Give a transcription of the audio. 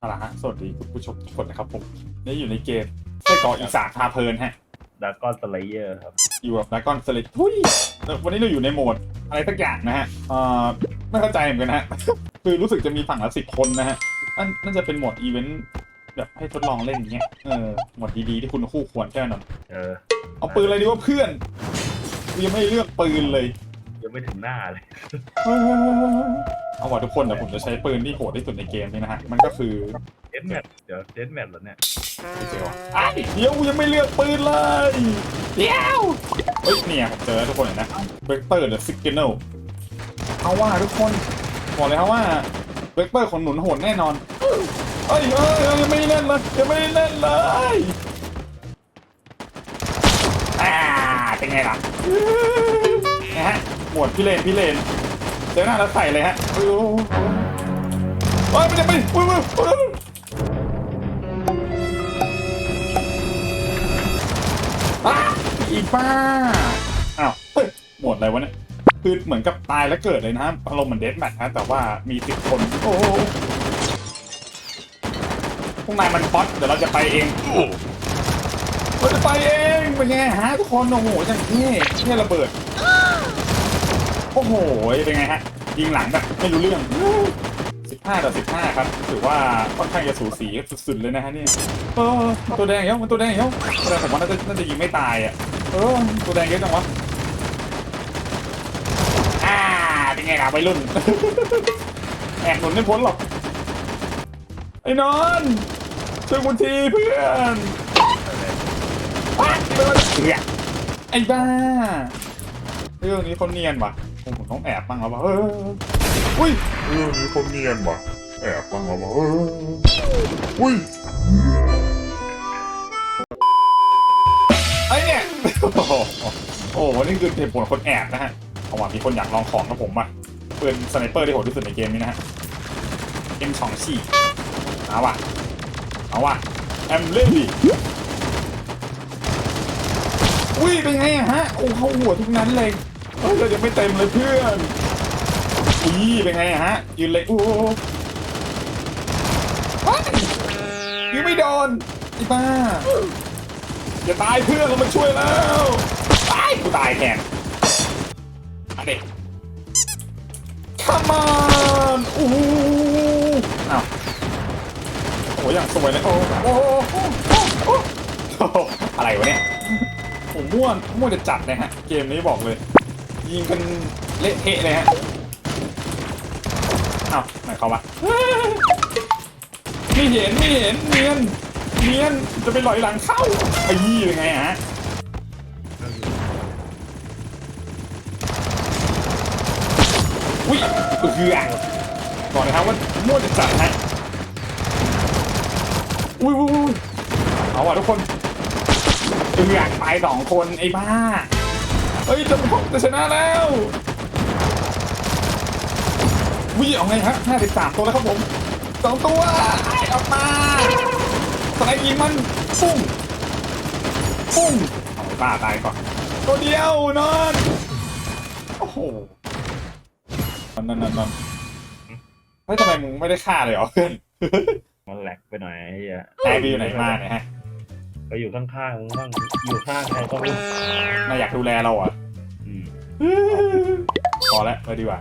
เอาละฮะสวัสดีคุณผู้ชมทุกคนนะครับผมนี่อยู่ในเกมไส้กรอกอีสานพาเพลินฮะดากอนสไลเยอร์ครับ อยู่กับนักกอนสลิดทุยแต่วันนี้เราอยู่ในโหมดอะไรสักอย่างนะฮะเอ่อไม่เข้าใจเหมือนกันนะฮะ คือรู้สึกจะมีฝั่งละสิบคนนะฮะนั่นน่าจะเป็นโหมดอีเวนต์แบบให้ทดลองเล่นอย่างเงี้ยเออโหมดดีๆที่คุณคู่ควรแค่นั้นเออเอาปืนอะไรดีว่าเพื่อนกูยังไม่เลือกปืนเลย ยังไม่ถึงหน้าเลย เอาว่ะทุกคนเดี๋ยวผมจะใช้ปืนที่โหดที่สุดในเกมนี้นะฮะ มันก็คือเดนแมทเดี๋ยวเดนแมทเหรอเนี่ยเจลไอ้เดี๋ยวกูยังไม่เลือกปืนเลย เดี๋ยว เฮ้ยเนี่ยผมเจอแล้วทุกคนเห็นนะเบรกเตอร์เดอะซิกเกนเนลเอาว่าทุกคนบอกเลยครับว่าเบรกเตอร์ของหนุนโหดแน่นอนเอ้ยเอ้ยเอ้ยยังไม่ได้เล่นเลยยังไม่ได้เล่นเลยอ่าเป็นไงล่ะนะฮะ หมวดพี่เลนพี่เลนเจอหน้าแล้วใส่เลยฮะโอ้โอ้ยมันจะไปอุ้ยอุ้ยอุ้ยอ้าอีบ้าอ้าวเฮ้ยหมดอะไรวะเนี่ยคือเหมือนกับตายแล้วเกิดเลยนะอารมณ์เหมือนเดสแมทนะแต่ว่ามีสิบคน โอ้โหพวกนายมันป๊อตเดี๋ยวเราจะไปเองเราจะไปเองเป็นไงฮะทุกคนโอ้โหจังเท่เท่ระเบิด อ้โห เป็นไงฮะ ยิงหลังแบบไม่รู้เรื่อง 15 ต่อ 15 ครับ ถือว่าค่อนข้างจะสูสีสุดๆเลยนะฮะเนี่ยเออตัวแดงเยอะมันตัวแดงเยอะตัวแดงผมว่าน่าจะน่าจะยิงไม่ตายอะ เออ ตัวแดงเยอะจังวะ อ่า เป็นไงล่ะวัยรุ่น แอบหนุนไม่พ้นหรอก ไอ้นอนช่วยกูทีเพื่อนไอ้บ้า เรื่องนี้คนเนียนว่ะ ผมผมต้องแอบบ้างแล้วว่ะเอออุ้ยเรื่องนี้คนเนียนว่ะแอบฟังเราว่าเอออุ้ยไอ้เนี่ยโอ้โหโอ้โหนี่คือเหตุผลคนแอบนะฮะเอาว่ะมีคนอยากลองของกับผมอะปืนสไนเปอร์ที่โหดที่สุดในเกมนี้นะฮะ M2 ฉีกเอาว่ะเอาว่ะแอมเล่ดิอุ้ยเป็นไงอะฮะ โอ้เข้าหัวทุกนั้นเลย เฮ้ยเรายังไม่เต็มเลยเพื่อนอีเป็นไงฮะ ยืนเลยโอ้ยยิงไม่โดนไอ้บ้าอย่าตายเพื่อนเรามาช่วยแล้วตายกูตายแทนมาเด็ก come on โอ้อ้าวโอ้โหอย่างสวยเลยโอ้โหอ้โอ้อะไรวะเนี่ยผมม่วนม่วนจะจัดเลยฮะ เกมนี้บอกเลย ยิงกันเละเทะเลยฮะอ้าวไหนเขาวะไม่เห็นไม่เห็นเนียนเนียนจะไปลอยหลังเข้าไอ้ยี่เป็นไงฮะอุ้ยเอือบอกเลยครับว่ามั่วจะจัดฮะอุ้ยอุ้ยอุ้ยเอาว่ะทุกคนเอือกไปสองคนไอ้บ้า เฮ้ยจะผมจะชนะแล้ววิ่งออกไงฮะห้าสิบสามตัวแล้วครับผมสองตัวไอ้ออกมาสไลด์ยิงมันปุ้งปุ้งเอาบ้าตายก่อนตัวเดียวนอนโอ้โหนั่นนั่นนั่นนั่นเฮ้ยทำไมมึงไม่ได้ฆ่าเลยเหรอเพื่อนมันแหลกไปหน่อยไอ้เหี้ยแอบไปอยู่ไหนมาเนี่ยฮะ ก็อยู่ข้างๆมึงบ้างอยู่ข้างใครก็ไม่รู้ นายอยากดูแลเราเหรอะอืมพอแล้วไปดีกว่า